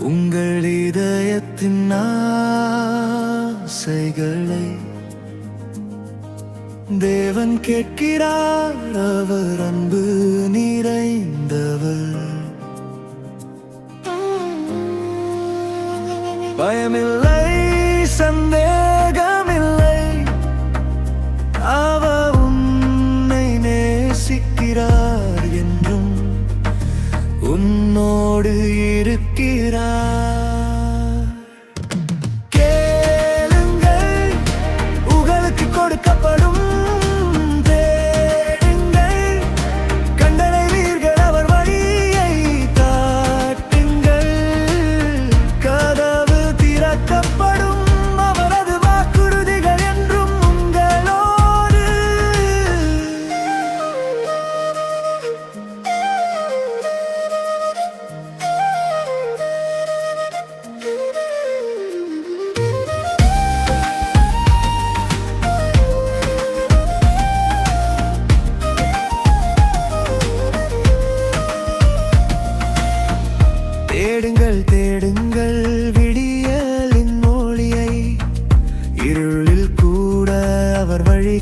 உங்கள் இதயத்தின் ஆசைகளை தேவன் கேட்கிறார் அவர் அன்பு நிறைந்தவர். பயமில்லை சந்தேகமில்லை அவ உன்னை நேசிக்கிறார் என்றும் உன்னோடு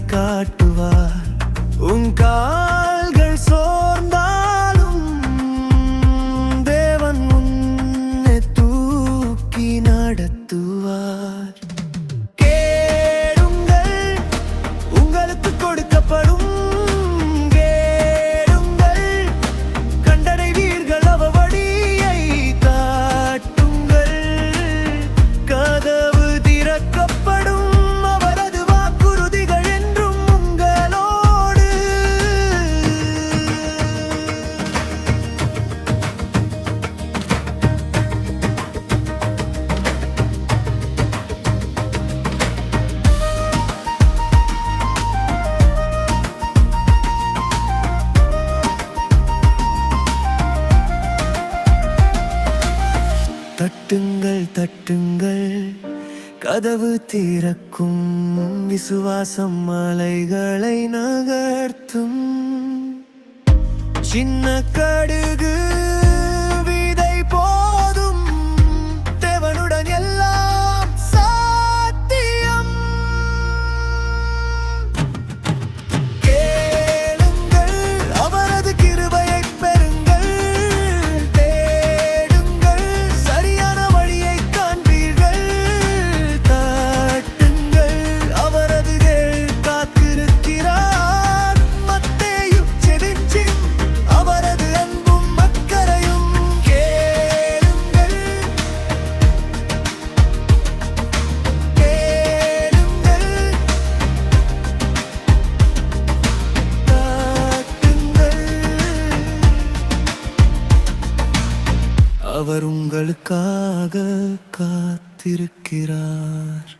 காட்டும் தட்டுங்கள். கதவு தீரக்கும் விசுவாசம் மலைகளை நகர்த்தும். சின்ன கடுகு அவர் உங்களுக்காக காத்திருக்கிறார்.